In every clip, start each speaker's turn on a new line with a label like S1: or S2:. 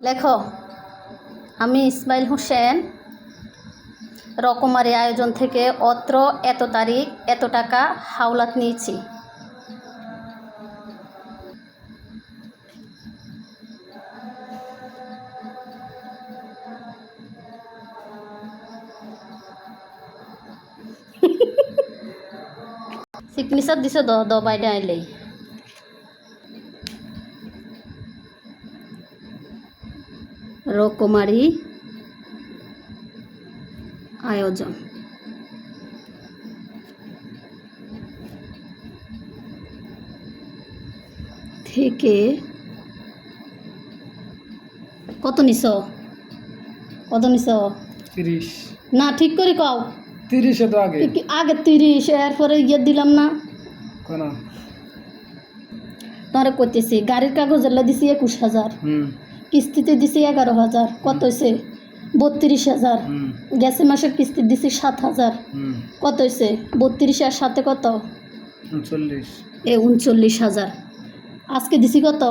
S1: লেখো, আমি ইসমাইল হোসেন। রকমারি আয়োজন থেকে অত্র এত তারিখ, এত টাকা হাওলাত নিয়েছি। সিগনেচার দিছে দ বাইরে আইলেই। রকমারি আয়োজন। থেকে কত নিছ? কত নিছ?
S2: তিরিশ।
S1: না ঠিক করে কও।
S2: তিরিশে তো আগে।
S1: আগে তিরিশ এরপরে ইয়ে দিলাম না? তোমারে করতেছি গাড়ির কাগজ দিছি একুশ হাজার।
S2: হুম।
S1: কিস্তিতে দিছি এগারো হাজার। কত হয়েছে বত্রিশ হাজার। গ্যাসে মাসের কিস্তি দিছি সাত হাজার। কত হয়েছে বত্রিশ আর সাথে কত? এ উনচল্লিশ হাজার। আজকে দিছি কত?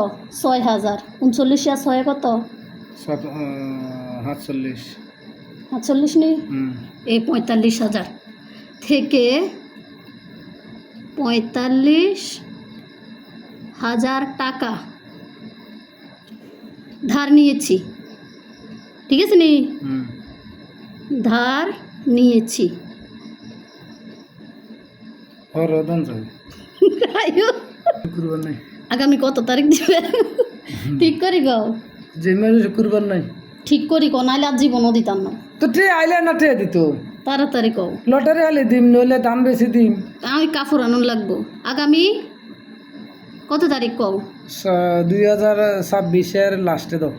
S1: ছয় হাজার। উনচল্লিশ আর ছয় কত?
S2: সাত সাতচল্লিশ।
S1: নেই? এই পঁয়তাল্লিশ হাজার। থেকে পঁয়তাল্লিশ হাজার টাকা। ধার নিয়েছি। ঠিক আছে নি? ধার নিয়েছি।
S2: নাই।
S1: আগামী কত তারিখ দিবে? ঠিক করি গো
S2: যে মেরে নাই।
S1: ঠিক করি গো নাইলে আর জীবনও দিতাম না।
S2: তো টে আইলে না টে দিত
S1: তাড়াতাড়ি কও।
S2: লটারি আলে দিম নইলে দাম বেশি দিম।
S1: আমি কাপড় আনুন লাগবো। আগামী কত তারিখ কও?
S2: দুই হাজার ছাব্বিশের লাস্টে দাও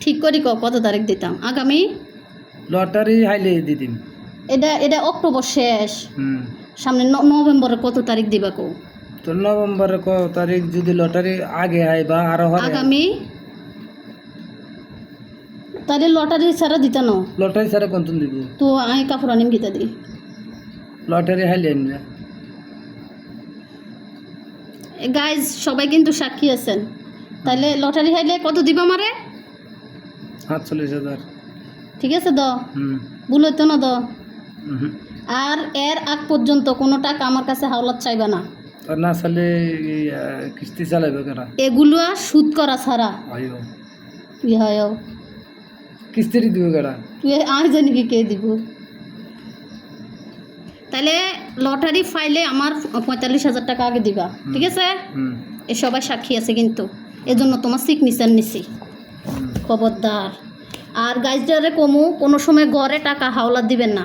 S1: ঠিক করি কত তারিখ দিতাম? আগামী?
S2: লটারি হাইলে দি দিম
S1: এটা এটা অক্টোবর শেষ। সামনে ন- নভেম্বরে কত তারিখ দিবা কও?
S2: তো নভেম্বরের ক তারিখ যদি লটারি আগে হয় বা আরও হয়।
S1: আগামী? তাহলে লটারি ছাড়া দিতা ন?
S2: লটারি ছাড়া কত দিব?
S1: তো আমি কাপড় আনিম গীতা দি?
S2: লটারি হাইলে আনবে
S1: গাইজ সবাই কিন্তু সাক্ষী আছেন। তাহলে লটারি হাইলে কত দিবা মারে
S2: সাতচল্লিশ হাজার।
S1: ঠিক আছে দ?
S2: হুম।
S1: ভুল তো না দ? আর এর আগ পর্যন্ত কোনো টাকা আমার কাছে হাওলাত চাইবা না।
S2: না চালে কিস্তি চালাইবে কেনা?
S1: এগুলো আর সুদ করা ছাড়া। হয়?
S2: কিস্তিরই দিবে
S1: তুই আমি জানি কি কে দিব। তাহলে লটারি ফাইলে আমার পঁয়তাল্লিশ হাজার টাকা আগে দিবা। ঠিক আছে? এ সবাই সাক্ষী আছে কিন্তু। এজন্য তোমার সিগনেচার নিছি। খবরদার। আর গাইজটারে কমু কোনো সময় গড়ে টাকা হাওলা দিবেন না।